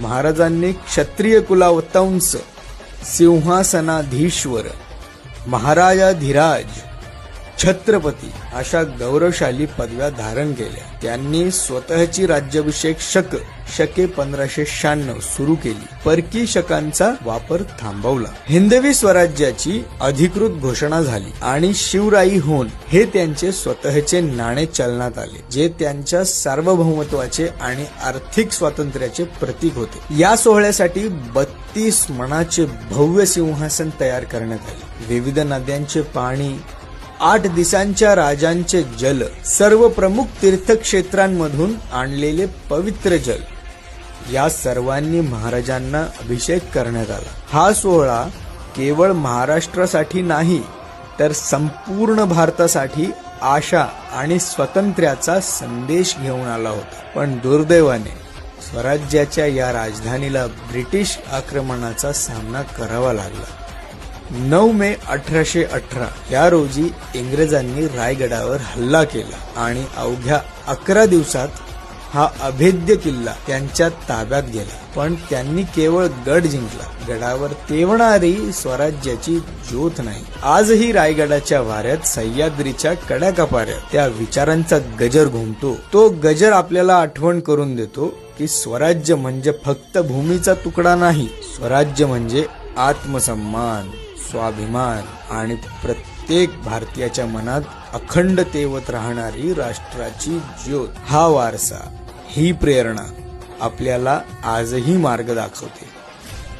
महाराजांनी क्षत्रिय कुलावतांस सिंहासनाधीश्वर महाराजाधिराज छत्रपती अशा गौरवशाली पदव्या धारण केल्या. त्यांनी स्वतःची राज्याभिषेक शक शके पंधराशे शहाण्णव सुरू केली. परकी शकांचा वापर थांबवला. हिंदवी स्वराज्याची अधिकृत घोषणा झाली आणि शिवराई होऊन हे त्यांचे स्वतःचे नाणे चलनात आले जे त्यांच्या सार्वभौमत्वाचे आणि आर्थिक स्वातंत्र्याचे प्रतीक होते. या सोहळ्यासाठी बत्तीस मनाचे भव्य सिंहासन तयार करण्यात आले. विविध नद्यांचे पाणी आठ दिसांच्या राजांचे जल सर्व प्रमुख तीर्थक्षेत्रांमधून आणलेले पवित्र जल. या सर्वांनी महाराजांना अभिषेक करण्यात आला. हा सोहळा केवळ महाराष्ट्रासाठी नाही तर संपूर्ण भारतासाठी आशा आणि स्वातंत्र्याचा संदेश घेऊन आला होता. पण दुर्दैवाने स्वराज्याच्या या राजधानीला ब्रिटिश आक्रमणाचा सामना करावा लागला. नऊ मे अठराशे अठरा. या रोजी इंग्रजांनी रायगडावर हल्ला केला आणि अवघ्या अकरा दिवसात हा अभेद्य किल्ला त्यांच्या ताब्यात गेला. पण त्यांनी केवळ गड जिंकला. गडावर तेवणारी स्वराज्याची ज्योत नाही. आजही रायगडाच्या वाऱ्यात सह्याद्रीच्या कड्याकपाऱ्यात त्या विचारांचा गजर घुमतो. तो गजर आपल्याला आठवण करून देतो की स्वराज्य म्हणजे फक्त भूमीचा तुकडा नाही. स्वराज्य म्हणजे आत्मसन्मान स्वाभिमान आणि प्रत्येक भारतीयाच्या मनात अखंड तेवत राहणारी राष्ट्राची ज्योत. हा वारसा ही प्रेरणा आपल्याला आजही मार्ग दाखवते.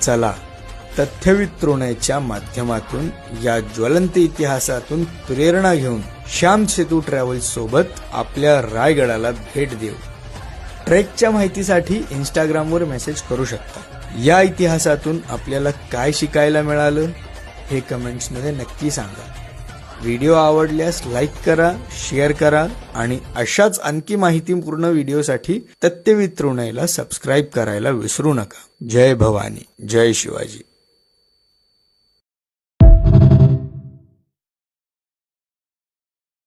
चला तथ्यवितृणेच्या माध्यमातून या ज्वलंत इतिहासातून प्रेरणा घेऊन श्याम सेतू ट्रॅव्हल्स सोबत आपल्या रायगडाला भेट देऊ. ट्रेकच्या माहितीसाठी इंस्टाग्रामवर मेसेज करू शकता. या इतिहासातून आपल्याला काय शिकायला मिळालं हे कमेंट्समध्ये नक्की सांगा. व्हिडिओ आवडल्यास लाईक करा शेअर करा आणि अशाच आणखी माहितीपूर्ण व्हिडिओसाठी तथ्यवितृणयला सबस्क्राईब करायला विसरू नका. जय भवानी. जय शिवाजी.